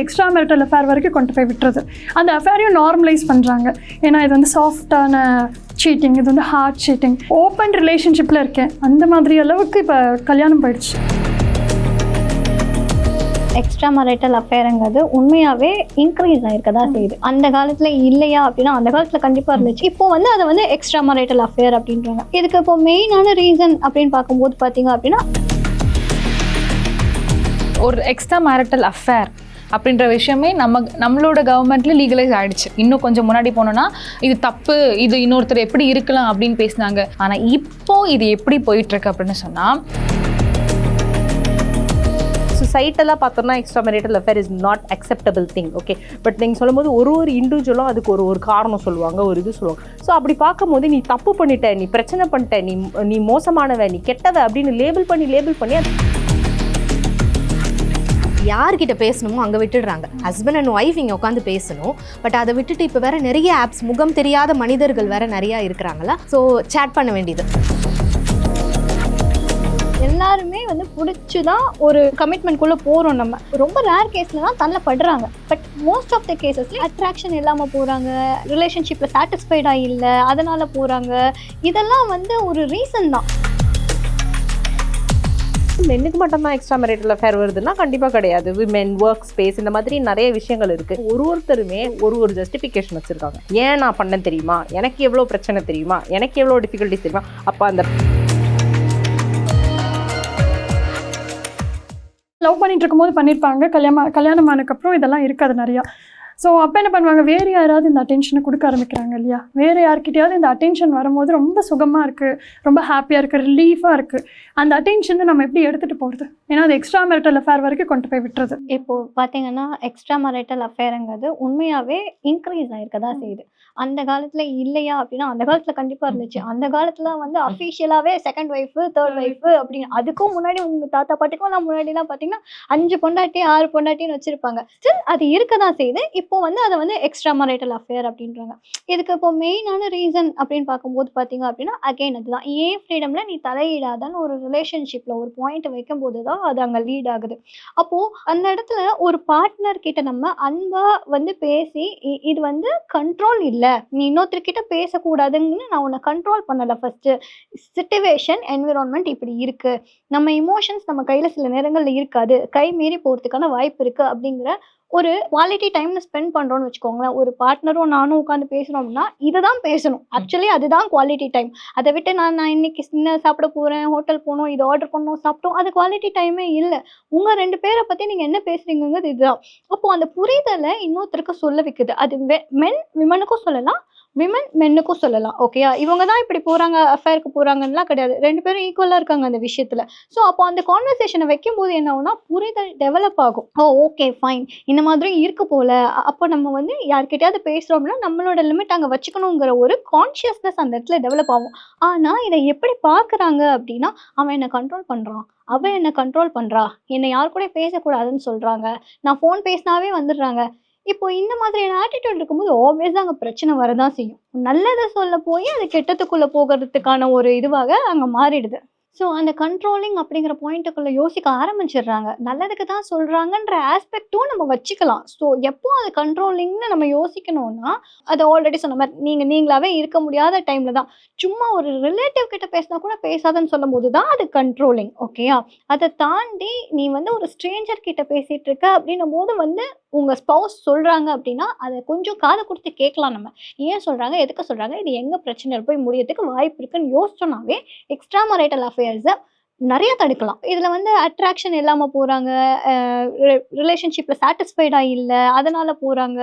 Extra marital affair வரைக்கும் கொண்டு போய் விட்டுறது. அந்த அஃபேரையும் நார்மலைஸ் பண்ணுறாங்க ஏன்னா இது வந்து சாஃப்டான சீட்டிங் இது வந்து ஹார்ட் சீட்டிங் ஓப்பன் ரிலேஷன்ஷிப்பில் இருக்கேன். அந்த மாதிரி அளவுக்கு இப்போ கல்யாணம் போயிடுச்சு. எக்ஸ்ட்ரா மரைட்டல் அஃபேருங்கிறது உண்மையாகவே இன்க்ரீஸ் ஆயிருக்க தான் செய்யுது. அந்த காலத்தில் இல்லையா அப்படின்னா அந்த காலத்தில் கண்டிப்பாக இருந்துச்சு. இப்போ வந்து அதை வந்து எக்ஸ்ட்ரா மரைட்டல் அஃபேர் அப்படின்றாங்க. இதுக்கு இப்போ மெயினான ரீசன் அப்படின்னு பார்க்கும்போது பார்த்தீங்க அப்படின்னா ஒரு எக்ஸ்ட்ரா மேரிட்டல் அஃபேர் அப்படின்ற விஷயமே நம்ம நம்மளோட கவர்மெண்ட்ல லீகலைஸ் ஆயிடுச்சு. இன்னும் கொஞ்சம் முன்னாடி போனோம்னா இது தப்பு இது இன்னொருத்தர் எப்படி இருக்கலாம் அப்படின்னு பேசினாங்க. ஆனால் இப்போ இது எப்படி போயிட்டு இருக்கு அப்படின்னு ஸோ சைட்டெல்லாம் பார்த்தோம்னா extra marital affair is not acceptable thing okay but நீங்கள் சொல்லும்போது ஒரு ஒரு இண்டிவிஜுவலும் அதுக்கு ஒரு ஒரு காரணம் சொல்லுவாங்க ஒரு இது சொல்லுவாங்க. ஸோ அப்படி பார்க்கும்போது நீ தப்பு பண்ணிட்ட நீ பிரச்சனை பண்ணிட்ட நீ நீ மோசமானவ நீ கெட்டவ அப்படின்னு லேபிள் பண்ணி லேபிள் பண்ணி அது யார்கிட்ட பேசணுமோ அங்கே விட்டுடுறாங்க. ஹஸ்பண்ட் அண்ட் ஒய்ஃப் இங்கே உட்காந்து பேசணும். பட் அதை விட்டுட்டு இப்போ வேற நிறைய ஆப்ஸ் முகம் தெரியாத மனிதர்கள் வேற நிறையா இருக்கிறாங்களா ஸோ சேட் பண்ண வேண்டியது. எல்லாருமே வந்து பிடிச்சி தான் ஒரு கமிட்மெண்ட்குள்ளே போகிறோம் நம்ம. ரொம்ப ரேர் கேஸில் தான் தள்ளப்படுறாங்க பட் மோஸ்ட் ஆஃப் த கேசஸ்லேயே அட்ராக்ஷன் இல்லாமல் போகிறாங்க ரிலேஷன்ஷிப்பில் சாட்டிஸ்ஃபைடாக இல்லை. அதனால் போகிறாங்க இதெல்லாம் வந்து ஒரு ரீசன் தான். மென்னுக்கு மட்டும்தான் எக்ஸ்ட்ரா மெரிட்டல் அஃபேர் வருதுன்னா கண்டிப்பாக கிடையாது. விமென் ஒர்க் ஸ்பேஸ் இந்த மாதிரி நிறைய விஷயங்கள் இருக்குது ஒரு ஒருத்தருமே ஒரு ஒரு ஜஸ்டிஃபிகேஷன் வச்சுருக்காங்க. ஏன் நான் பண்ணேன் தெரியுமா? எனக்கு எவ்வளோ பிரச்சனை தெரியுமா? எனக்கு எவ்வளோ டிஃபிகல்ட்டிஸ் தெரியுமா? அப்போ அந்த லவ் பண்ணிட்டு இருக்கும்போது பண்ணியிருப்பாங்க கல்யாணம் கல்யாணம் ஆனதுக்கப்புறம் இதெல்லாம் இருக்காது நிறையா. ஸோ அப்போ என்ன பண்ணுவாங்க? வேறு யாராவது இந்த அட்டென்ஷனை கொடுக்க ஆரம்பிக்கிறாங்க இல்லையா? வேறு யார்கிட்டயாவது இந்த அட்டென்ஷன் வரும்போது ரொம்ப சுகமாக இருக்குது ரொம்ப ஹாப்பியாக இருக்குது ரிலீஃபாக இருக்குது அந்த அட்டென்ஷனை நம்ம எப்படி எடுத்துகிட்டு போகிறது ஏன்னா அது எக்ஸ்ட்ரா மேரிட்டல் அஃபேர் வரைக்கும் கொண்டு போய் விட்டுறது. இப்போது பார்த்தீங்கன்னா எக்ஸ்ட்ரா மேரிட்டல் அஃபேருங்கிறது உண்மையாகவே இன்க்ரீஸ் ஆகிருக்க தான் செய்யுது. அந்த காலத்தில் இல்லையா அப்படின்னா அந்த காலத்தில் கண்டிப்பாக இருந்துச்சு. அந்த காலத்தில் வந்து அஃபிஷியலாகவே செகண்ட் ஒய்ஃபு தேர்ட் ஒய்ஃப் அப்படின்னு அதுக்கும் முன்னாடி உங்கள் தாத்தா பாட்டிக்கும் நான் முன்னாடிலாம் பாத்தீங்கன்னா அஞ்சு பொண்டாட்டி ஆறு பொண்டாட்டின்னு வச்சுருப்பாங்க. ஸ்டில் அது இருக்க தான் செய்யுது. இப்போ வந்து அதை வந்து எக்ஸ்ட்ரா மரைட்டல் அஃபேர் அப்படின்றாங்க. இதுக்கு இப்போ மெயினான ரீசன் அப்படின்னு பார்க்கும்போது பார்த்தீங்க அப்படின்னா அகைன் அதுதான். ஏன் ஃப்ரீடமில் நீ தலையிடாதான்னு ஒரு ரிலேஷன்ஷிப்பில் ஒரு பாயிண்ட் வைக்கும்போது தான் அது அங்கே லீட் ஆகுது. அப்போது அந்த இடத்துல ஒரு பார்ட்னர் கிட்ட நம்ம அன்பாக வந்து பேசி இ- இது வந்து கண்ட்ரோல் இல்லை. நீ இன்னொருத்தர்கிட்ட பேசக்கூடாதுன்னு நான் உன்னை கண்ட்ரோல் பண்ணலை ஃபஸ்ட்டு சிச்சுவேஷன் என்விரான்மெண்ட் இப்படி இருக்குது நம்ம இமோஷன்ஸ் நம்ம கையில் சில நேரங்களில் இருக்காது. கை மீறி போகிறதுக்கான வாய்ப்பு இருக்குது அப்படிங்கிற ஒரு குவாலிட்டி டைம்ல ஸ்பெண்ட் பண்ணுறோன்னு வச்சுக்கோங்களேன். ஒரு பார்ட்னரும் நானும் உட்காந்து பேசுகிறோம் அப்படின்னா இதை தான் பேசணும் ஆக்சுவலி அதுதான் குவாலிட்டி டைம் அதை விட்டு நான் நான் இன்னைக்கு சின்ன சாப்பிட போகிறேன் ஹோட்டல் போகணும் இது ஆர்டர் பண்ணணும் சாப்பிட்டோம். அது குவாலிட்டி டைமே இல்லை. உங்கள் ரெண்டு பேரை பற்றி நீங்கள் என்ன பேசுகிறீங்கிறது இதுதான். அப்போது அந்த புரிதலை இன்னொருத்தருக்கு சொல்ல வைக்குது. அது மென் விமனுக்கும் சொல்லலாம். விமன் மென்னுக்கும் சொல்லலாம். ஓகேயா இவங்க தான் இப்படி போகிறாங்க அஃபேருக்கு போகிறாங்கலாம் கிடையாது. ரெண்டு பேரும் ஈக்குவலாக இருக்காங்க அந்த விஷயத்தில். ஸோ அப்போ அந்த கான்வர்சேஷனை வைக்கும்போது என்ன ஆகும்னா புரிதல் டெவலப் ஆகும். ஓ ஓகே ஃபைன் இந்த மாதிரி இருக்கு போல. அப்போ நம்ம வந்து யார்கிட்டயாவது பேசுகிறோம்னா நம்மளோட லிமிட் அங்கே வச்சுக்கணுங்கிற ஒரு கான்ஷியஸ்னஸ் அந்த இடத்துல டெவலப் ஆகும். ஆனால் இதை எப்படி பார்க்குறாங்க அப்படின்னா அவன் என்னை கண்ட்ரோல் பண்ணுறான் அவன் என்னை கண்ட்ரோல் பண்ணுறா என்னை யார் கூட பேசக்கூடாதுன்னு சொல்கிறாங்க நான் ஃபோன் பேசினாவே வந்துடுறாங்க. இப்போ இந்த மாதிரியான ஆட்டிடியூட் இருக்கும்போது ஆப்வியஸாக அங்கே பிரச்சனை வரதான் செய்யும். நல்லதை சொல்ல போய் அது கெட்டத்துக்குள்ளே போகிறதுக்கான ஒரு இதுவாக அங்கே மாறிடுது. ஸோ அந்த கண்ட்ரோலிங் அப்படிங்கிற பாயிண்ட்டுக்குள்ளே யோசிக்க ஆரம்பிச்சிடுறாங்க. நல்லதுக்கு தான் சொல்கிறாங்கன்ற ஆஸ்பெக்ட்டும் நம்ம வச்சுக்கலாம். ஸோ எப்போ அது கண்ட்ரோலிங்னு நம்ம யோசிக்கணும்னா அது ஆல்ரெடி சொன்ன மாதிரி நீங்கள் நீங்களாவே இருக்க முடியாத டைமில் தான். சும்மா ஒரு ரிலேட்டிவ் கிட்ட பேசினா கூட பேசாதன்னு சொல்லும் போது தான் அது கண்ட்ரோலிங் ஓகேயா அதை தாண்டி நீ வந்து ஒரு ஸ்ட்ரேஞ்சர் கிட்ட பேசிகிட்டு இருக்க அப்படின்னும் போது வந்து உங்கள் ஸ்பவுஸ் சொல்கிறாங்க அப்படின்னா அதை கொஞ்சம் காது கொடுத்து கேட்கலாம் நம்ம. ஏன் சொல்கிறாங்க எதுக்கு சொல்கிறாங்க இது எங்கே பிரச்சனை போய் முடியறதுக்கு வாய்ப்பு இருக்குன்னு யோசிச்சோன்னாவே எக்ஸ்ட்ரா மரைட்டல் அஃபேர்ஸை நிறைய தடுக்கலாம். இதில் வந்து அட்ராக்ஷன் இல்லாமல் போகிறாங்க ரிலேஷன்ஷிப்பில் சாட்டிஸ்ஃபைடாக இல்லை அதனால் போகிறாங்க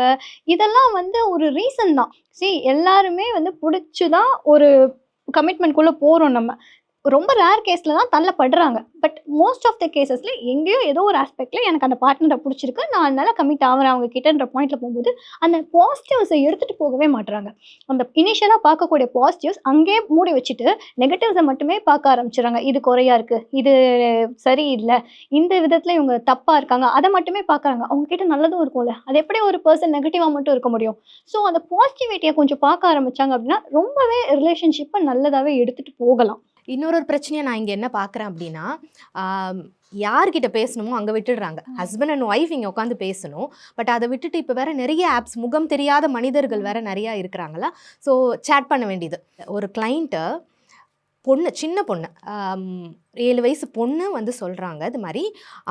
இதெல்லாம் வந்து ஒரு ரீசன் தான். சரி எல்லாருமே வந்து பிடிச்சி தான் ஒரு கமிட்மெண்ட்குள்ளே போகிறோம் நம்ம. ரொம்ப ரேர் கேஸில் தான் தள்ளப்படுறாங்க பட் மோஸ்ட் ஆஃப் த கேசஸில் எங்கேயோ ஏதோ ஒரு ஆஸ்பெக்டில் எனக்கு அந்த பார்ட்னரை பிடிச்சிருக்கு. நான் அதனால் கமிட் ஆகிறேன் அவங்க கிட்டன்ற பாயிண்டில் போகும்போது அந்த பாசிட்டிவ்ஸை எடுத்துகிட்டு போகவே மாட்டுறாங்க அந்த இனிஷியலாக பார்க்கக்கூடிய பாசிட்டிவ்ஸ் அங்கேயே மூடி வச்சுட்டு நெகட்டிவ்ஸை மட்டுமே பார்க்க ஆரம்பிச்சிடுறாங்க. இது குறையாக இருக்குது இது சரியில்லை. இந்த விதத்தில் இவங்க தப்பாக இருக்காங்க. அதை மட்டுமே பார்க்குறாங்க. அவங்கக்கிட்ட நல்லதும் இருக்கும்ல. அது எப்படி ஒரு பர்சன் நெகட்டிவாக மட்டும் இருக்க முடியும்? ஸோ அந்த பாசிட்டிவிட்டியை கொஞ்சம் பார்க்க ஆரம்பிச்சாங்க அப்படின்னா ரொம்பவே ரிலேஷன்ஷிப்பை நல்லதாகவே எடுத்துகிட்டு போகலாம். இன்னொரு ஒரு பிரச்சனையை நான் இங்கே என்ன பார்க்குறேன் அப்படின்னா யார்கிட்ட பேசணுமோ அங்கே விட்டுடுறாங்க. ஹஸ்பண்ட் அண்ட் ஒய்ஃப் இங்கே உட்காந்து பேசணும். பட் அதை விட்டுட்டு இப்போ வேற நிறைய ஆப்ஸ் முகம் தெரியாத மனிதர்கள் வேற நிறையா இருக்கிறாங்களா? ஸோ சேட் பண்ண வேண்டியது. ஒரு கிளைண்ட்டு பொண்ணு சின்ன பொண்ணு. ஏழு வயசு பொண்ணு வந்து சொல்கிறாங்க இது மாதிரி.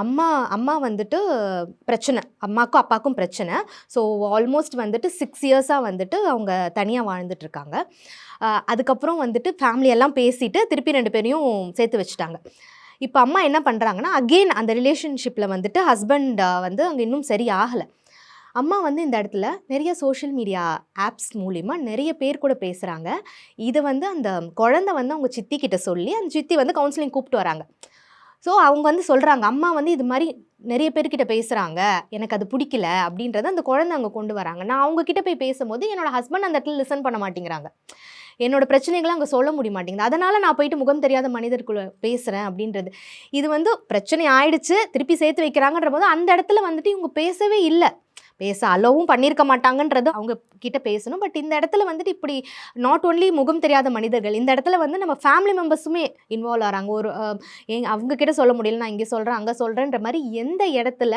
அம்மா அம்மா வந்துட்டு பிரச்சனை. அம்மாக்கும் அப்பாவுக்கும் பிரச்சனை. ஸோ ஆல்மோஸ்ட் வந்துட்டு சிக்ஸ் இயர்ஸாக வந்துட்டு அவங்க தனியாக வாழ்ந்துட்டுருக்காங்க அதுக்கப்புறம் வந்துட்டு ஃபேமிலியெல்லாம் பேசிட்டு திருப்பி ரெண்டு பேரையும் சேர்த்து வச்சுட்டாங்க. இப்போ அம்மா என்ன பண்ணுறாங்கன்னா அகெயின் அந்த ரிலேஷன்ஷிப்பில் வந்துட்டு ஹஸ்பண்ட் வந்து அங்கே இன்னும் சரி ஆகலை அம்மா வந்து இந்த இடத்துல நிறைய சோஷியல் மீடியா ஆப்ஸ் மூலிமா நிறைய பேர் கூட பேசுகிறாங்க இதை வந்து அந்த குழந்தை வந்து அவங்க சித்தி கிட்ட சொல்லி அந்த சித்தி வந்து கவுன்சிலிங் கூப்பிட்டு வராங்க. ஸோ அவங்க வந்து சொல்கிறாங்க அம்மா வந்து இது மாதிரி நிறைய பேர்கிட்ட பேசுகிறாங்க எனக்கு அது பிடிக்கல. அப்படின்றத அந்த குழந்தை அங்கே கொண்டு வராங்க. நான் அவங்கக்கிட்ட போய் பேசும்போது என்னோடய ஹஸ்பண்ட் அந்த இடத்துல லிசன் பண்ண மாட்டேங்கிறாங்க. என்னோட பிரச்சனைகளை அங்கே சொல்ல முடிய மாட்டேங்குது. அதனால் நான் போயிட்டு முகம் தெரியாத மனிதருக்குள்ள பேசுகிறேன் அப்படின்றது. இது வந்து பிரச்சனை ஆயிடுச்சு திருப்பி சேர்த்து வைக்கிறாங்கன்ற போது அந்த இடத்துல வந்துட்டு இவங்க பேசவே இல்லை. பேச அலோவும் பண்ணியிருக்க மாட்டாங்கன்றது அவங்க கிட்ட பேசணும். பட் இந்த இடத்துல வந்துட்டு இப்படி நாட் ஒன்லி முகம் தெரியாத மனிதர்கள் இந்த இடத்துல வந்து நம்ம ஃபேமிலி மெம்பர்ஸுமே இன்வால்வ் ஆகிறாங்க ஒரு எங் அவங்க கிட்ட சொல்ல முடியல நான் இங்கே சொல்கிறேன் அங்கே சொல்கிறேன்ற மாதிரி எந்த இடத்துல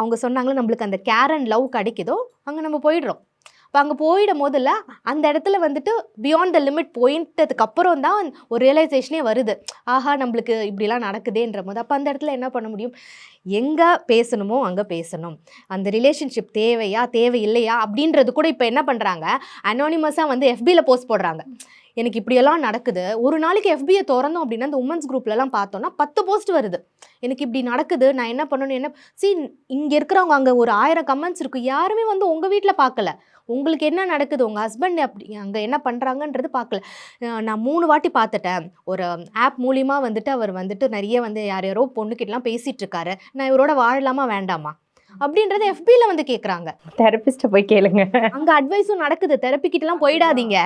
அவங்க சொன்னாங்களோ நம்மளுக்கு அந்த கேர் அண்ட் லவ் கிடைக்குதோ அங்கே நம்ம போயிடுறோம். இப்போ அங்கே போயிடும் போதில் அந்த இடத்துல வந்துட்டு பியாண்ட் த லிமிட் போயிட்டதுக்கு அப்புறம் தான் ஒரு ரியலைசேஷனே வருது. ஆஹா நம்மளுக்கு இப்படிலாம் நடக்குதேன்ற போது. அப்போ அந்த இடத்துல என்ன பண்ண முடியும்? எங்கே பேசணுமோ அங்கே பேசணும். அந்த ரிலேஷன்ஷிப் தேவையா தேவை இல்லையா அப்படின்றது கூட இப்போ என்ன பண்ணுறாங்க அனானிமஸாக வந்து எஃபியில் போஸ்ட் போடுறாங்க. எனக்கு இப்படியெல்லாம் நடக்குது. ஒரு நாளைக்கு எஃபியை திறந்தோம் அப்படின்னா அந்த உமன்ஸ் குரூப்லலாம் பார்த்தோன்னா பத்து போஸ்ட் வருது. எனக்கு இப்படி நடக்குது. நான் என்ன பண்ணணும்? என்ன சி இங்கே இருக்கிறவங்க அங்கே ஒரு ஆயிரம் கமெண்ட்ஸ் இருக்கும் யாருமே வந்து உங்கள் வீட்டில் பார்க்கல. உங்களுக்கு என்ன நடக்குது? உங்கள் ஹஸ்பண்ட் அப்படி அங்கே என்ன பண்ணுறாங்கன்றது பார்க்கல. நான் மூணு வாட்டி பார்த்துட்டேன். ஒரு ஆப் மூலியமாக வந்துட்டு அவர் வந்துட்டு நிறைய வந்து யார் யாரோ பொண்ணுக்கிட்டலாம் பேசிகிட்ருக்காரு நான் இவரோட வாழலாமா? வேண்டாமா? அப்படின்றத எஃபியில் வந்து கேட்குறாங்க தெரபிஸ்ட்டை போய் கேளுங்க. அங்க அட்வைஸும் நடக்குது. தெரப்பி கிட்டலாம் போயிடாதீங்க.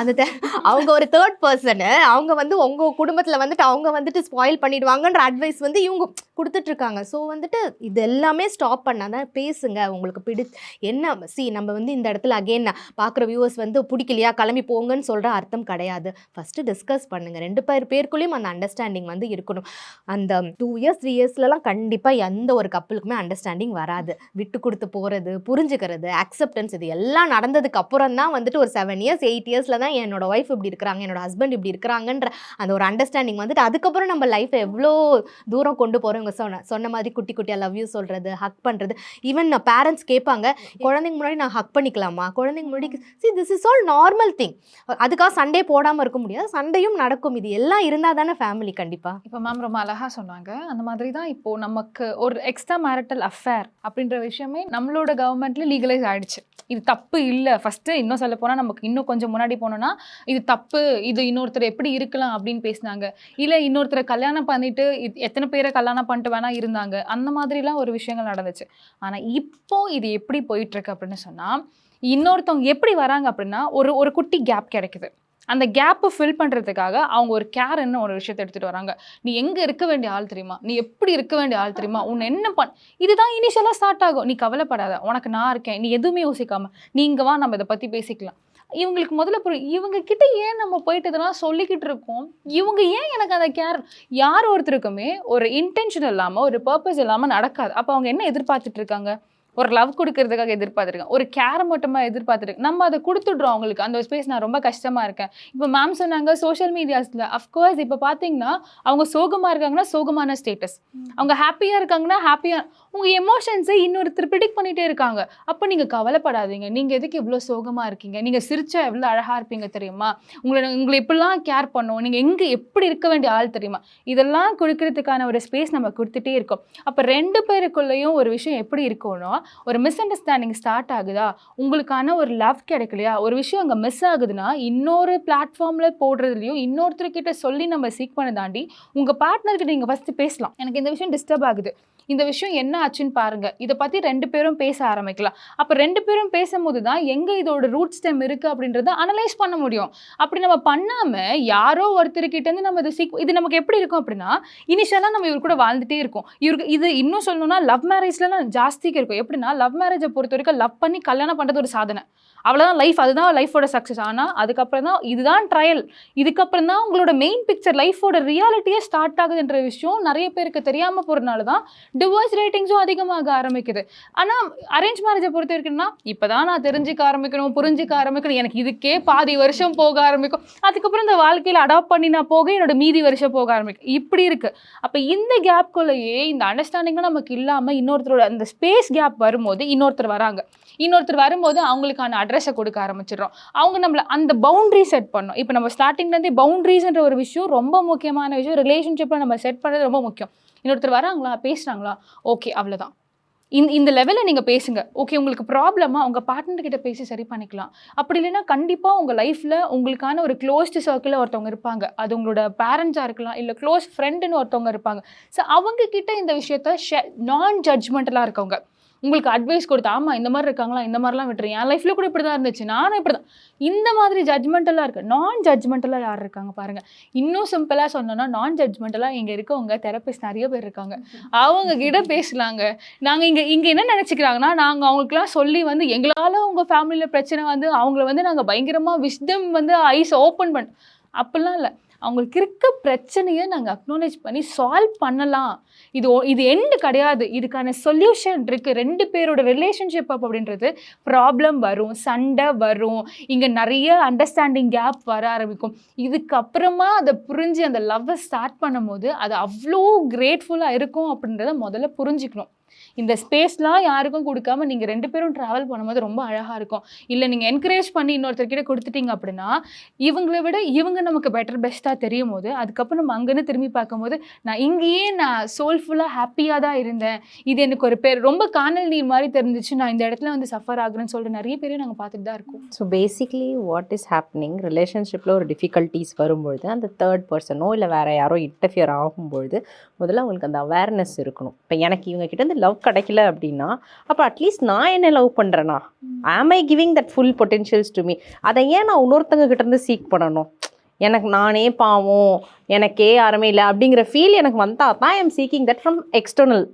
அந்த அவங்க ஒரு தேர்ட் பர்சனு அவங்க வந்து உங்க குடும்பத்துல வந்துட்டு அவங்க வந்துட்டு ஸ்பாயில் பண்ணிடுவாங்கன்ற அட்வைஸ் வந்து இவங்க கொடுத்துட்டு இருக்காங்க ஸோ வந்துட்டு இது எல்லாமே ஸ்டாப் பண்ணாதான் பேசுங்க. உங்களுக்கு பிடி என்ன சி நம்ம வந்து இந்த இடத்துல அகெயின் பார்க்குற வியூவர்ஸ் வந்து பிடிக்கலையா கிளம்பி போங்கன்னு சொல்ற அர்த்தம் கிடையாது. ஃபர்ஸ்ட் டிஸ்கஸ் பண்ணுங்க. ரெண்டு பேர் பேருக்குள்ளேயும் அந்த அண்டர்ஸ்டாண்டிங் வந்து இருக்கணும். அந்த டூ இயர்ஸ் த்ரீ இயர்ஸ்லலாம் கண்டிப்பாக எந்த ஒரு கப்பலுக்குமே அண்டர்ஸ்டாண்டிங் வராது. விட்டு கொடுத்து போகிறது புரிஞ்சுக்கிறது அக்செப்டன்ஸ் இது எல்லாம் நடந்ததுக்கு அப்புறம் தான் வந்துட்டு ஒரு செவன் இயர்ஸ் எயிட் இயர்ஸில் தான் என்னோட ஒய்ஃப் இப்படி இருக்கிறாங்க என்னோட ஹஸ்பண்ட் இப்படி இருக்கிறாங்கன்ற அந்த ஒரு அண்டர்ஸ்டாண்டிங் வந்துட்டு அதுக்கப்புறம் நம்ம லைஃப்பை எவ்வளோ தூரம் கொண்டு போகிறோம் இவங்க சொன்ன சொன்ன மாதிரி குட்டி குட்டியாக லவ் யூ சொல்கிறது ஹக் பண்ணுறது ஈவன் பேரண்ட்ஸ் கேட்பாங்க குழந்தைங்க முன்னாடி நான் ஹக் பண்ணிக்கலாமா? குழந்தைங்க முன்னாடி see this is all normal thing அதுக்காக சண்டே போடாமல் இருக்க முடியாது. சண்டையும் நடக்கும். இது எல்லாம் இருந்தால் தானே ஃபேமிலி கண்டிப்பாக இப்போ மேம் ரொம்ப அழகாக சொன்னாங்க. அந்த மாதிரி தான் இப்போ நமக்கு ஒரு எக்ஸ்ட்ரா மேரிட்டல் அஃபேர் அப்படின்ற விஷயமே நம்மளோட கவர்மெண்ட்ல லீகலைஸ் ஆயிடுச்சு. இது தப்பு இல்லை. ஃபஸ்ட்டு இன்னும் சொல்ல போனால் நமக்கு இன்னும் கொஞ்சம் முன்னாடி போனோம்னா இது தப்பு இது இன்னொருத்தர் எப்படி இருக்கலாம் அப்படின்னு பேசினாங்க. இல்லை இன்னொருத்தரை கல்யாணம் பண்ணிட்டு இத்- எத்தனை பேரை கல்யாணம் பண்ணிட்டு வேணா இருந்தாங்க. அந்த மாதிரிலாம் ஒரு விஷயங்கள் நடந்துச்சு. ஆனால் இப்போ இது எப்படி போயிட்டு இருக்கு அப்படின்னு சொன்னால் இன்னொருத்தவங்க எப்படி வராங்க அப்படின்னா ஒரு ஒரு குட்டி கேப் கிடைக்குது. அந்த கேப்பை ஃபில் பண்ணுறதுக்காக அவங்க ஒரு கேர்ன்னு ஒரு விஷயத்தை எடுத்துகிட்டு வராங்க. நீ எங்கே இருக்க வேண்டிய ஆள் தெரியுமா? நீ எப்படி இருக்க வேண்டிய ஆள் தெரியுமா? உன்னை என்ன பண் இதுதான் இனிஷியலாக ஸ்டார்ட் ஆகும். நீ கவலைப்படாத. உனக்கு நான் இருக்கேன். நீ எதுவுமே யோசிக்காம. நீ இங்கே வா நம்ம இதை பற்றி பேசிக்கலாம். இவங்களுக்கு முதல்ல புரியும். இவங்க கிட்ட ஏன் நம்ம போயிட்டு இதெல்லாம் சொல்லிக்கிட்டு இருக்கோம்? இவங்க ஏன் எனக்கு அந்த கேர் யார் ஒருத்தருக்குமே ஒரு இன்டென்ஷன் இல்லாமல் ஒரு பர்பஸ் இல்லாமல் நடக்காது. அப்போ அவங்க என்ன எதிர்பார்த்துட்டு இருக்காங்க? ஒரு லவ் கொடுக்கறதுக்காக எதிர்பார்த்துருக்கேன். ஒரு கேர் மட்டுமா எதிர்பார்த்துருக்கு நம்ம அதை கொடுத்துட்றோம் அவங்களுக்கு. அந்த ஸ்பேஸ் நான் ரொம்ப கஷ்டமா இருக்கேன். இப்போ மேம் சொன்னாங்க சோஷியல் மீடியாஸில் அஃப்கோர்ஸ் இப்போ பார்த்தீங்கன்னா அவங்க சோகமாக இருக்காங்கன்னா சோகமான ஸ்டேட்டஸ் அவங்க ஹாப்பியாக இருக்காங்கன்னா ஹாப்பியாக உங்கள் எமோஷன்ஸை இன்னொருத்தர் ப்ரிடிக்ட் பண்ணிகிட்டே இருக்காங்க. அப்போ நீங்கள் கவலைப்படாதீங்க. நீங்கள் எதுக்கு இவ்வளோ சோகமாக இருக்கீங்க? நீங்கள் சிரிச்சா எவ்வளோ அழகாக இருப்பீங்க தெரியுமா? உங்களை உங்களை எப்படிலாம் கேர் பண்ணுவோம். நீங்கள் எங்கே எப்படி இருக்க வேண்டிய ஆள் தெரியுமா? இதெல்லாம் கொடுக்கறதுக்கான ஒரு ஸ்பேஸ் நம்ம கொடுத்துட்டே இருக்கோம். அப்போ ரெண்டு பேருக்குள்ளேயும் ஒரு விஷயம் எப்படி இருக்கணும் ஒரு மிஸ் அண்டர்ஸ்டாண்டிங் ஸ்டார்ட் ஆகுதா? உங்களுக்கான ஒரு லவ் கிடைக்கலையா? ஒரு விஷயம் அங்கே மிஸ் ஆகுதுன்னா இன்னொரு பிளாட்ஃபார்மில் போடுறதுலையும் இன்னொருத்தர்கிட்ட சொல்லி நம்ம சீக் பண்ண தாண்டி உங்கள் பார்ட்னர்கிட்ட நீங்கள் ஃபஸ்ட்டு பேசலாம். எனக்கு இந்த விஷயம் டிஸ்டர்ப் ஆகுது. இந்த விஷயம் என்ன ஆச்சுன்னு பாருங்க. இதை பற்றி ரெண்டு பேரும் பேச ஆரம்பிக்கலாம். அப்போ ரெண்டு பேரும் பேசும்போது தான் எங்கே இதோட ரூட் ஸ்டெம் இருக்குது அப்படின்றத அனலைஸ் பண்ண முடியும். அப்படி நம்ம பண்ணாமல் யாரோ ஒருத்தர்கிட்ட இருந்து நம்ம இது சீக் இது நமக்கு எப்படி இருக்கும் அப்படின்னா இனிஷியலாக நம்ம இவர் கூட வாழ்ந்துட்டே இருக்கோம். இவருக்கு இது இன்னும் சொல்லணும்னா லவ் மேரேஜ்லாம் ஜாஸ்திக்கு இருக்கும். எப்படின்னா லவ் மேரேஜை பொறுத்த வரைக்கும் லவ் பண்ணி கல்யாணம் பண்ணுறது ஒரு சாதனை. அவ்வளோதான் லைஃப் அதுதான் லைஃபோட சக்ஸஸ் ஆனால் அதுக்கப்புறம் தான் இதுதான் ட்ரையல் இதுக்கப்புறம் தான் உங்களோட மெயின் பிக்சர் லைஃபோட ரியாலிட்டியே ஸ்டார்ட் ஆகுதுன்ற விஷயம் நிறைய பேருக்கு தெரியாமல் போகிறனால தான் டிவோர்ஸ் ரேட்டிங்ஸும் அதிகமாக ஆரம்பிக்குது. ஆனால் அரேஞ்ச் மேரேஜை பொறுத்த வரைக்கும்னா இப்போ தான் நான் தெரிஞ்சுக்க ஆரம்பிக்கணும் புரிஞ்சுக்க ஆரம்பிக்கணும் எனக்கு இதுக்கே பாதி வருஷம் போக ஆரம்பிக்கும். அதுக்கப்புறம் இந்த வாழ்க்கையில் அடாப்ட் பண்ணி நான் போக என்னோட மீதி வருஷம் போக ஆரம்பிக்கும். இப்படி இருக்குது அப்போ இந்த கேப்குள்ளேயே இந்த அண்டர்ஸ்டாண்டிங்கும் நமக்கு இல்லாமல் இன்னொருத்தரோட அந்த ஸ்பேஸ் கேப் வரும்போது இன்னொருத்தர் வராங்க. இன்னொருத்தர் வரும்போது அவங்களுக்கான அட்ரஸை கொடுக்க ஆரம்பிச்சிடுறோம். அவங்க நம்மளை அந்த பவுண்டரி செட் பண்ணோம். இப்போ நம்ம ஸ்டார்டிங்லேருந்தே பவுண்ட்ரிஸ்ன்ற ஒரு விஷயம் ரொம்ப முக்கியமான விஷயம். ரிலேஷன்ஷிப்பில் நம்ம செட் பண்ணுறது ரொம்ப முக்கியம். இன்னொருத்தர் வராங்களா? பேசுகிறாங்களா ஓகே அவ்வளோதான் இந்த இந்த லெவலில் நீங்கள் பேசுங்க. ஓகே உங்களுக்கு ப்ராப்ளமாக உங்கள் பார்ட்னர் கிட்ட பேசி சரி பண்ணிக்கலாம். அப்படி இல்லைன்னா கண்டிப்பாக உங்கள் லைஃப்பில் உங்களுக்கான ஒரு க்ளோஸ்டு சர்க்கிளில் ஒருத்தவங்க இருப்பாங்க. அது உங்களோட பேரண்ட்ஸாக இருக்கலாம் இல்லை க்ளோஸ் ஃப்ரெண்டுன்னு ஒருத்தவங்க இருப்பாங்க. ஸோ அவங்கக்கிட்ட இந்த விஷயத்த ஷே நான் ஜட்ஜ்மெண்டலாக இருக்கவங்க. உங்களுக்கு அட்வைஸ் கொடுத்து ஆமாம் இந்த மாதிரி இருக்காங்களா? இந்த மாதிரிலாம் விட்டுரு. என் லைஃப்பில் கூட இப்படி தான் இருந்துச்சு. நானும் இப்படி தான் இந்த மாதிரி ஜட்மெண்டலாக இருக்குது நான் ஜட்மெண்டலாக யார் இருக்காங்க பாருங்கள் இன்னும் சிம்பிளாக சொன்னோன்னா நான் ஜட்மெண்டலாக இங்கே இருக்கவங்க தெரப்பிஸ்ட் நிறைய பேர் இருக்காங்க. அவங்க கிட்ட பேசலாங்க. நாங்கள் இங்கே இங்கே என்ன நினச்சிக்கிறாங்கன்னா நாங்கள் அவங்களுக்குலாம் சொல்லி வந்து எங்களால் உங்கள் ஃபேமிலியில் பிரச்சனை வந்து அவங்கள வந்து நாங்கள் பயங்கரமாக விஸ்டம் வந்து ஐஸ் ஓப்பன் பண்ண அப்படிலாம் இல்லை. அவங்களுக்கு இருக்க பிரச்சனையை நாங்கள் அக்னாலேஜ் பண்ணி சால்வ் பண்ணலாம். இது இது எண்டு கிடையாது. இதுக்கான சொல்யூஷன் இருக்குது ரெண்டு பேரோட ரிலேஷன்ஷிப் அப் அப்படின்றது ப்ராப்ளம் வரும் சண்டை வரும். இங்கே நிறைய அண்டர்ஸ்டாண்டிங் கேப் வர ஆரம்பிக்கும். இதுக்கப்புறமா அதை புரிஞ்சு அந்த லவ்வை ஸ்டார்ட் பண்ணும்போது அது அவ்வளோ கிரேட்ஃபுல்லாக இருக்கும் அப்படின்றத முதல்ல புரிஞ்சுக்கணும். இந்த ஸ்பேஸ்லாம் யாருக்கும் கொடுக்காம நீங்கள் ரெண்டு பேரும் ட்ராவல் பண்ணும்போது ரொம்ப அழகாக இருக்கும். இல்லை நீங்கள் என்கரேஜ் பண்ணி இன்னொருத்தர்கிட்ட கொடுத்துட்டீங்க அப்படின்னா இவங்களை விட இவங்க நமக்கு பெட்டர் பெஸ்ட்டாக தெரியும் போது அதுக்கப்புறம் நம்ம அங்கேருந்து திரும்பி பார்க்கும்போது நான் இங்கேயே நான் சோல்ஃபுல்லாக ஹாப்பியாக தான் இருந்தேன். இது எனக்கு ஒரு பேர் ரொம்ப காணல் நீர் மாதிரி தெரிஞ்சிச்சு. நான் இந்த இடத்துல வந்து சஃபர் ஆகுறேன்னு சொல்லிட்டு நிறைய பேரையும் நாங்கள் பார்த்துட்டு தான் இருக்கோம். So basically what is happening ரிலேஷன்ஷிப்பில் ஒரு டிஃபிகல்ட்டிஸ் வரும்பொழுது அந்த தேர்ட் பர்சனோ இல்லை வேறு யாரோ இன்டர்ஃபியர் ஆகும்பொழுது முதல்ல அவங்களுக்கு அந்த அவேர்னஸ் இருக்கணும். இப்போ எனக்கு இவங்க கிட்ட லவ் கிடைக்கல அப்படின்னா அப்போ அட்லீஸ்ட் நான் என்ன லவ் பண்ணுறேன்னா am I giving that full potentials to me அதை ஏன் நான் இன்னொருத்தங்க கிட்ட இருந்து சீக் பண்ணணும்? எனக்கு நானே பாவம். எனக்கே யாருமே இல்லை அப்படிங்கிற ஃபீல் எனக்கு வந்தால் தான் I'm seeking that from external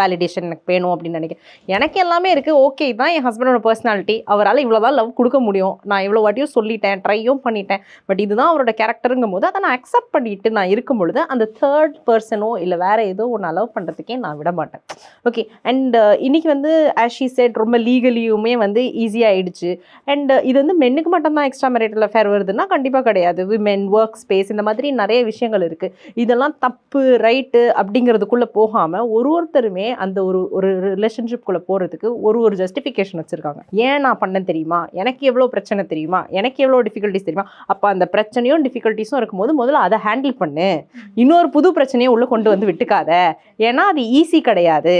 validation எனக்கு வேணும் அப்படின்னு நினைக்கிறேன். எனக்கு எல்லாமே இருக்குது ஓகே தான் என் ஹஸ்பண்டோட பர்சனாலிட்டி அவரால் இவ்வளோ தான் லவ் கொடுக்க முடியும். நான் இவ்வளோ வாட்டியும் சொல்லிட்டேன் ட்ரையும் பண்ணிட்டேன். பட் இதுதான் அவரோட கேரக்டருங்கும் போது அதை நான் அக்செப்ட் பண்ணிட்டு நான் இருக்கும் பொழுது அந்த தேர்ட் பர்சனோ இல்லை வேறு ஏதோ ஒன்று அலவ் பண்ணுறதுக்கே நான் விட மாட்டேன். ஓகே அண்ட் இன்றைக்கி வந்து ஆஷி செட் ரொம்ப லீகலியுமே வந்து ஈஸியாகிடுச்சு அண்ட் uh, இது வந்து மென்னுக்கு மட்டும்தான் எக்ஸ்ட்ரா மேரிட்டல் அஃபேர் வருதுன்னா கண்டிப்பாக கிடையாது. விமென் ஒர்க் ஸ்பேஸ் இந்த மாதிரி நிறைய விஷயங்கள் இருக்குது இதெல்லாம் தப்பு ரைட்டு அப்படிங்கிறதுக்குள்ளே போகாமல் ஒரு ஒருத்தருமே அந்த ஒரு ஒரு ரிலேஷன்ஷிப்குள்ளே போகிறதுக்கு ஒரு ஒரு ஜஸ்டிஃபிகேஷன் வச்சுருக்காங்க. ஏன் நான் பண்ணேன் தெரியுமா? எனக்கு எவ்வளோ பிரச்சனை தெரியுமா? எனக்கு எவ்வளோ டிஃபிகல்ட்டிஸ் தெரியுமா? அப்போ அந்த பிரச்சனையும் டிஃபிகல்ட்டிஸும் இருக்கும்போது முதல்ல அதை ஹேண்டில் பண்ணு. இன்னொரு புது பிரச்சனையை உள்ளே கொண்டு வந்து விட்டுக்காத. ஏன்னா அது ஈஸி கிடையாது.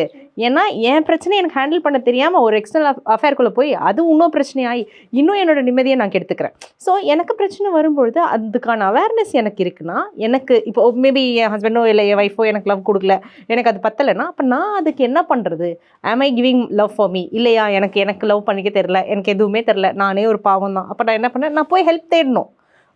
ஏன்னா என் பிரச்சனையை எனக்கு ஹேண்டில் பண்ண தெரியாமல் ஒரு எக்ஸ்டர்னல் அஃபேர்க்குள்ளே போய் அது இன்னும் பிரச்சனையாகி இன்னும் என்னோட நிம்மதியை நான் கெடுத்துக்கிறேன். ஸோ எனக்கு பிரச்சனை வரும்பொழுது அதுக்கான அவேர்னஸ் எனக்கு இருக்குன்னா எனக்கு இப்போ மேபி என் ஹஸ்பண்டோ இல்லை என் ஒய்ஃபோ எனக்கு லவ் கொடுக்கல எனக்கு அது பத்தலைன்னா அப்போ நான் அதுக்கு என்ன பண்ணுறது am I giving love for me இல்லையா? எனக்கு எனக்கு லவ் பண்ணிக்க தெரில எனக்கு எதுவுமே தெரில நானே ஒரு பாவம் தான் அப்போ நான் என்ன பண்ணேன்? நான் போய் ஹெல்ப் தேடணும்.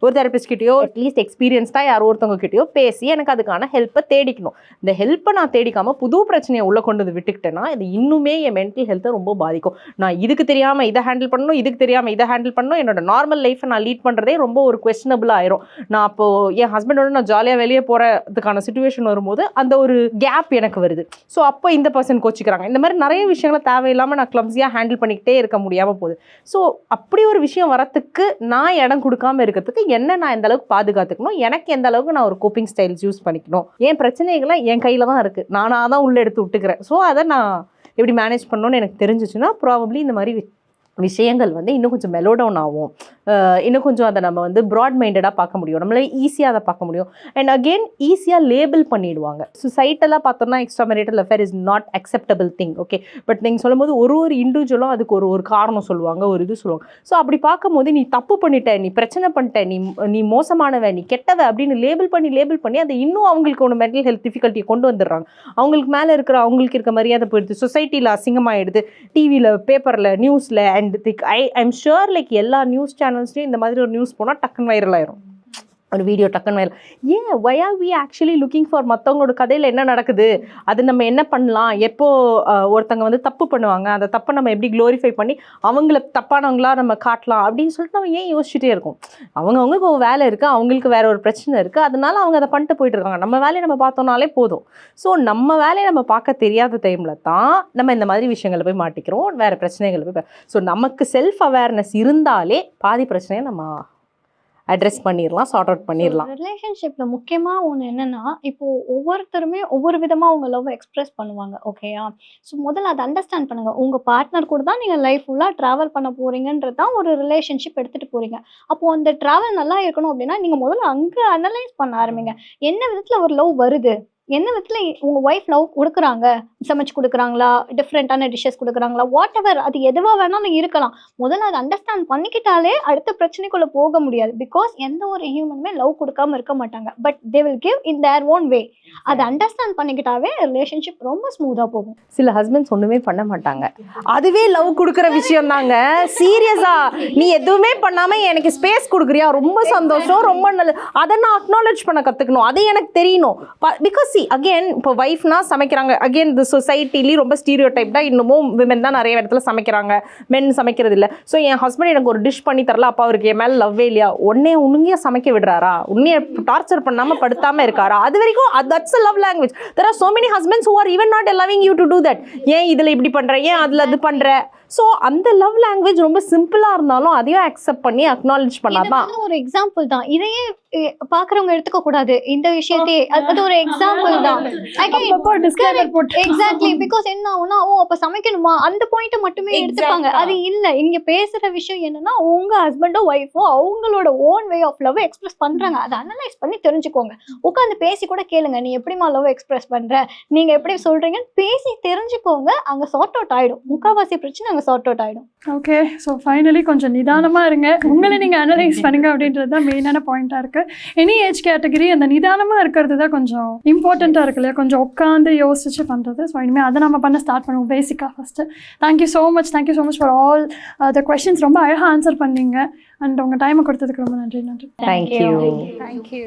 ஒரு தெரப்பிஸ்ட்கிட்டயோ அட்லீஸ்ட் எக்ஸ்பீரியன்ஸ்டாக யாரோ ஒருத்தவங்க கிட்டயோ பேசி எனக்கு அதுக்கான ஹெல்ப்பை தேடிக்கணும். இந்த ஹெல்ப்பை நான் தேடிக்காம புது பிரச்சனையை உள்ளே கொண்டு வந்து விட்டுக்கிட்டேன்னா இது இன்னுமே என் மென்டல் ஹெல்த்தை ரொம்ப பாதிக்கும். நான் இதுக்கு தெரியாமல் இதை ஹேண்டில் பண்ணணும் இதுக்கு தெரியாமல் இதை ஹேண்டில் பண்ணணும் என்னோட நார்மல் லைஃப்பை நான் லீட் பண்ணுறதே ரொம்ப ஒரு கொஸ்டினபிள் ஆயிரும். நான் அப்போது என் ஹஸ்பண்டோட நான் ஜாலியாக வெளியே போகிறதுக்கான சுச்சுவேஷன் வரும்போது அந்த ஒரு கேப் எனக்கு வருது. ஸோ அப்போ இந்த பர்சன் கோச்சிக்கிறாங்க. இந்த மாதிரி நிறைய விஷயங்களை தேவையில்லாமல் நான் கிளம்ஸியாக ஹேண்டில் பண்ணிக்கிட்டே இருக்க முடியாமல் போகுது. ஸோ அப்படி ஒரு விஷயம் வரத்துக்கு நான் இடம் கொடுக்காம இருக்கிறதுக்கு என்ன நான் எந்த அளவுக்கு பாதுகாத்துக்கணும்? எனக்கு எந்த அளவுக்கு நான் ஒரு கோப்பிங் ஸ்டைல்ஸ் யூஸ் பண்ணிக்கணும்? என் பிரச்சனைகளை என் கையில் தான் இருக்குது நானாக தான் உள்ளே எடுத்து விட்டுக்கிறேன். ஸோ அதை நான் எப்படி மேனேஜ் பண்ணணும்னு எனக்கு தெரிஞ்சிச்சுன்னா ப்ராபப்ளி இந்த மாதிரி விஷயங்கள் வந்து இன்னும் கொஞ்சம் மெலோடவுன் ஆகும். இன்னும் கொஞ்சம் அதை நம்ம வந்து ப்ராட் மைண்டடாக பார்க்க முடியும். நம்மளால ஈஸியாக அதை பார்க்க முடியும். அண்ட் அகெயின் ஈஸியாக லேபிள் பண்ணிடுவாங்க. சைட்டெல்லாம் பார்த்தோம்னா extra marital affair is not acceptable thing okay but நீங்கள் சொல்லும்போது ஒரு ஒரு இண்டிவிஜுவலும் அதுக்கு ஒரு ஒரு காரணம் சொல்லுவாங்க ஒரு இது சொல்லுவாங்க. ஸோ அப்படி பார்க்கும்போது நீ தப்பு பண்ணிட்ட நீ பிரச்சனை பண்ணிட்ட நீ நீ மோசமானவ நீ கெட்டவ அப்படின்னு லேபிள் பண்ணி லேபிள் பண்ணி அதை இன்னும் அவங்களுக்கு ஒன்று மென்டல் ஹெல்த் டிஃபிகல்ட்டியை கொண்டு வந்துடுறாங்க. அவங்களுக்கு மேலே இருக்கிற அவங்களுக்கு இருக்க மரியாதை போயிடுது. சொசைட்டியில் அசிங்கமாகிடுது டிவியில் பேப்பரில் நியூஸில் and think I I'm sure like எல்லா நியூஸ் சேனல்ஸ்லையும் இந்த மாதிரி ஒரு நியூஸ் போனால் டக்குன்னு வைரல் ஆயிரும். ஒரு வீடியோ டக்குன்னு வேலை ஏன்? Why are we actually looking for மற்றவங்களோட கதையில் என்ன நடக்குது? அது நம்ம என்ன பண்ணலாம்? எப்போ ஒருத்தங்க வந்து தப்பு பண்ணுவாங்க? அந்த தப்பை நம்ம எப்படி க்ளோரிஃபை பண்ணி அவங்கள தப்பானவங்களா நம்ம காட்டலாம்? அப்படின்னு சொல்லிட்டு நம்ம ஏன் யோசிச்சுட்டே இருக்கோம்? அவங்கவுங்களுக்கு ஒரு வேலை இருக்குது அவங்களுக்கு வேற ஒரு பிரச்சனை இருக்குது அதனால அவங்க அதை பண்ணிட்டு போயிட்டு இருக்காங்க. நம்ம வேலையை நம்ம பார்த்தோம்னாலே போதும். ஸோ நம்ம வேலையை நம்ம பார்க்க தெரியாத டைமில் தான் நம்ம இந்த மாதிரி விஷயங்களை போய் மாட்டிக்கிறோம். வேறு பிரச்சனைகளை போய் ஸோ நமக்கு செல்ஃப் அவேர்னஸ் இருந்தாலே பாதி பிரச்சனையை நம்ம அட்ரஸ் பண்ணிடலாம் சார்ட் அவுட் பண்ணிடலாம் ரிலேஷன்ஷிப்பில் முக்கியமாக ஒன்று என்னென்னா இப்போ ஒவ்வொருத்தருமே ஒவ்வொரு விதமாக அவங்க லவ் எக்ஸ்ப்ரெஸ் பண்ணுவாங்க ஓகேயா ஸோ முதல்ல அதை அண்டர்ஸ்டாண்ட் பண்ணுங்கள் உங்கள் பார்ட்னர் கூட தான் நீங்கள் லைஃப் ஃபுல்லாக ட்ராவல் பண்ண போகிறீங்கன்றது தான் ஒரு ரிலேஷன்ஷிப் எடுத்துகிட்டு போறீங்க. அப்போது அந்த ட்ராவல் நல்லா இருக்கணும் அப்படின்னா நீங்கள் முதல்ல அங்கே அனலைஸ் பண்ண ஆரம்பிங்க. என்ன விதத்தில் ஒரு லவ் வருது? என்ன விதத்துல உங்க ஒய்ஃப் லவ் கொடுக்குறாங்க? சமைச்சு கொடுக்குறாங்களா? டிஃப்ரெண்ட்டான டிஷ்ஷஸ் கொடுக்குறாங்களா? வாட் எவர் அது எதுவாக வேணாலும் இருக்கலாம். முதல்ல அதை அண்டர்ஸ்டாண்ட் பண்ணிக்கிட்டாலே அடுத்த பிரச்சனைக்குள்ள போக முடியாது. பிகாஸ் எந்த ஒரு ஹியூமனுமே லவ் கொடுக்காம இருக்க மாட்டாங்க. But they will give in their own way அதை அண்டர்ஸ்டாண்ட் பண்ணிக்கிட்டாவே ரிலேஷன்ஷிப் ரொம்ப ஸ்மூத்தாக போகும். சில ஹஸ்பண்ட்ஸ் ஒண்ணுமே பண்ண மாட்டாங்க. அதுவே லவ் கொடுக்குற விஷயம் தாங்க சீரியஸா நீ எதுவுமே பண்ணாம எனக்கு ஸ்பேஸ் கொடுக்குறியா? ரொம்ப சந்தோஷம் ரொம்ப நல்லது. அதை நான் அக்னாலேஜ் பண்ண கத்துக்கணும். அது எனக்கு தெரியணும். பிகாஸ் சி அகைன் இப்போ ஒய்ஃப்னா சமைக்கிறாங்க. அகைன் இந்த சொசைட்டிலையும் ரொம்ப ஸ்டீரியோ டைப் தான் இன்னமும் விமன் தான் நிறைய இடத்துல சமைக்கிறாங்க. மென் சமைக்கிறது இல்லை. ஸோ என் ஹஸ்பண்ட் எனக்கு ஒரு டிஷ் பண்ணி தரல. அப்பா அவருக்கு என் மேலே லவ்வே இல்லையா? உன்னே உண்மையா சமைக்க விடுறாரா? உன்னைய டார்ச்சர் பண்ணாமல் படுத்தாமல் இருக்காரா? அது வரைக்கும் that's a love language there are so many husbands who are even not loving you to do that ஏன் இதில் இப்படி பண்ணுறேன் ஏன் அதில் அது பண்ணுற ஸோ அந்த லவ் லாங்குவேஜ் ரொம்ப சிம்பிளாக இருந்தாலும் அதையும் அக்செப்ட் பண்ணி அக்னாலேஜ் பண்ணாதான் ஒரு எக்ஸாம்பிள் தான். இதையே பாக்குறவங்க எடுத்துக்க கூடாது. இந்த விஷயத்தையே. அது ஒரு எக்ஸாம்பிள் தான். எக்ஸாக்ட்லி பிகாஸ் என்ன ஆகும்னா ஓ அப்ப சமைக்கணுமா? அந்த பாயிண்ட் மட்டுமே எடுத்துப்பாங்க. அது இல்ல. இங்க பேசுற விஷயம் என்னன்னா உங்க ஹஸ்பண்டோ ஒய்ஃபோ அவங்களோட own way of love express பண்றாங்க. அதை அனலைஸ் பண்ணி தெரிஞ்சுக்கோங்க. உட்காந்து பேசி கூட கேளுங்க. நீ எப்படிமா லவ் எக்ஸ்பிரஸ் பண்ற? நீங்க எப்படி சொல்றீங்கன்னு பேசி தெரிஞ்சுக்கோங்க. அங்க சார்ட் அவுட் ஆயிடும். முக்காவாசி பிரச்சனை அங்க சார்ட் அவுட் ஆயிடும். ஓகே ஸோ ஃபைனலி கொஞ்சம் நிதானமாக இருங்க. உங்களை நீங்கள் அனலைஸ் பண்ணுங்க அப்படின்றது தான் மெயினான பாயிண்ட்டாக இருக்குது எனி ஏஜ் கேட்டகரி அந்த நிதானமாக இருக்கிறது தான் கொஞ்சம் இம்பார்ட்டண்ட்டாக இருக்கு இல்லையா? கொஞ்சம் உட்காந்து யோசிச்சு பண்ணுறது ஸோ இனிமேல் அதை நம்ம பண்ண ஸ்டார்ட் பண்ணுவோம் பேசிக்காக first thank you so much thank you so much for all the questions ரொம்ப அழகாக ஆன்சர் பண்ணீங்க. அண்ட் உங்கள் டைமை கொடுத்ததுக்கு ரொம்ப நன்றி நன்றி. Thank you thank you